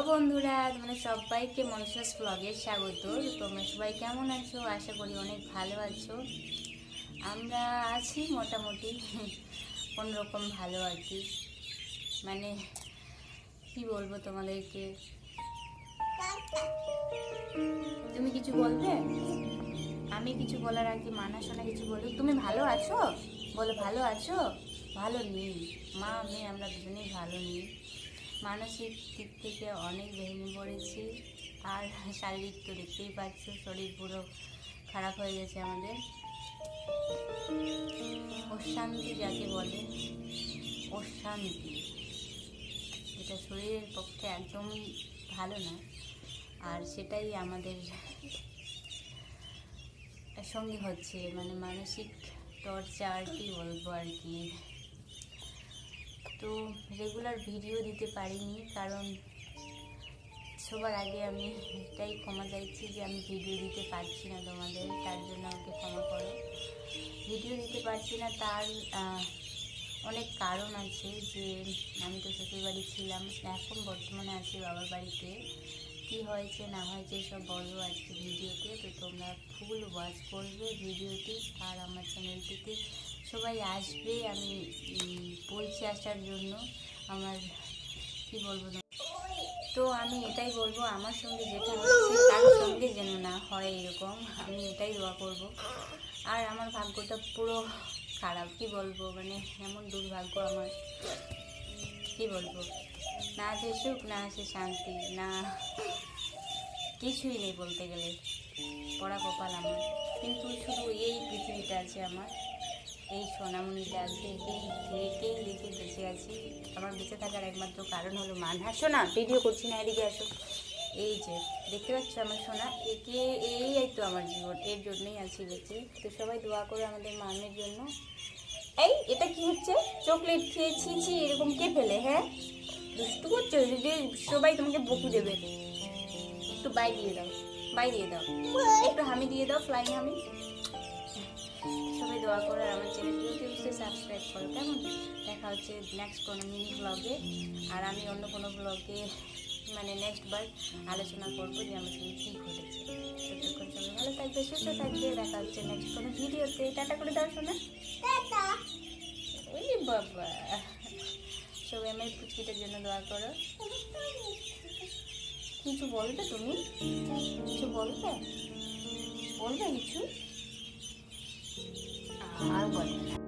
বন্ধুরা তোমরা সবাইকে মনসাস ব্লগে স্বাগত। তোমরা সবাই কেমন আছো? আশা করি অনেক ভালো আছো। আমরা আছি মোটামুটি কোনোরকম ভালো আর কি। মানে কি বলব তোমাদেরকে? তুমি কিছু বলবে? আমি কিছু বলার আগে মানা শোনা কিছু বলব তুমি ভালো আছো? বলো, ভালো আছো? ভালো নেই। মা আমি আমরা দুজনেই ভালো নেই। মানসিক দিক থেকে অনেক ভেঙে পড়েছি। আর শারীরিক তো দেখতেই পাচ্ছ, শরীর পুরো খারাপ হয়ে গেছে আমাদের। অশান্তি যাকে বলে, অশান্তি। এটা শরীরের পক্ষে একদমই ভালো না। আর সেটাই আমাদের সঙ্গে হচ্ছে মানে মানসিক টর্চার কি বলব আর কি। তো রেগুলার ভিডিও দিতে পারিনি, কারণ সবার আগে আমি এটাই ক্ষমা চাইছি যে আমি ভিডিও দিতে পারছি না তোমাদের, তার জন্য আমাকে ক্ষমা করো। ভিডিও দিতে পারছি না, তার অনেক কারণ আছে যে আমি তো শ্বশুর বাড়ি ছিলাম, এখন বর্তমানে আছি বাবার বাড়িতে। কি হয়েছে না হয়েছে সব বলো আজকে ভিডিওতে তো তোমরা ফুল ওয়াচ করবে ভিডিওটি আর আমার চ্যানেলটিতে সবাই আসবে আমি বলছি আসার জন্য। আমার কি বলব তো আমি এটাই বলব, আমার সঙ্গে যেটা হচ্ছে কারোর সঙ্গে যেন না হয় এরকম। আমি এটাই দোয়া করব। আর আমার ভাগ্যটা পুরো খারাপ, কি বলব? মানে এমন দুর্ভাগ্য আমার। কি বলব? না আছে সুখ, না আছে শান্তি, না কিছুই নেই বলতে গেলে। পড়া কপাল আমার। কিন্তু শুধু এই পৃথিবীটা আছে আমার। এই আছে এই একেই রেখে বেঁচে আছি। আমার বেঁচে থাকার একমাত্র কারণ হলো মান হ্যাঁ সোনা। ভিডিও করছি না, এদিকে আসো। এই যে, দেখতে পাচ্ছ আমার সোনা? একে, এই তো আমার জীবন, এর জন্যই আছি বেঁচে। তো সবাই দোয়া করে আমাদের মানের জন্য। এই, এটা কি হচ্ছে? চকলেট খেয়ে ছি ছি, এরকম কে ফেলে হ্যাঁ? দুষ্টু করছ? যদি সবাই তোমাকে বকু দেবে। একটু বাই দিয়ে দাও বাই দিয়ে দাও। একটু হামি দিয়ে দাও ফ্লাইং হামি। সবাই দোয়া করো আর আমার চ্যানেলটিকে অবশ্যই সাবস্ক্রাইব করো কেমন? দেখা হচ্ছে নেক্সট কোনো মিনি ব্লগে আর আমি অন্য কোনো ব্লগে মানে নেক্সট বার আলোচনা করব যে আমার সঙ্গে কী ঘটেছে। ততক্ষণ সবাই ভালো থাকবে সুস্থ থাকবে। দেখা হচ্ছে নেক্সট কোনো ভিডিওতে টাটা করে দাও শোনা ওই বাবা। সবাই আমার পুচকিটার জন্য দোয়া করো। কিছু বলবে তুমি? কিছু বলবে? বলবে কিছু? আর বলবে না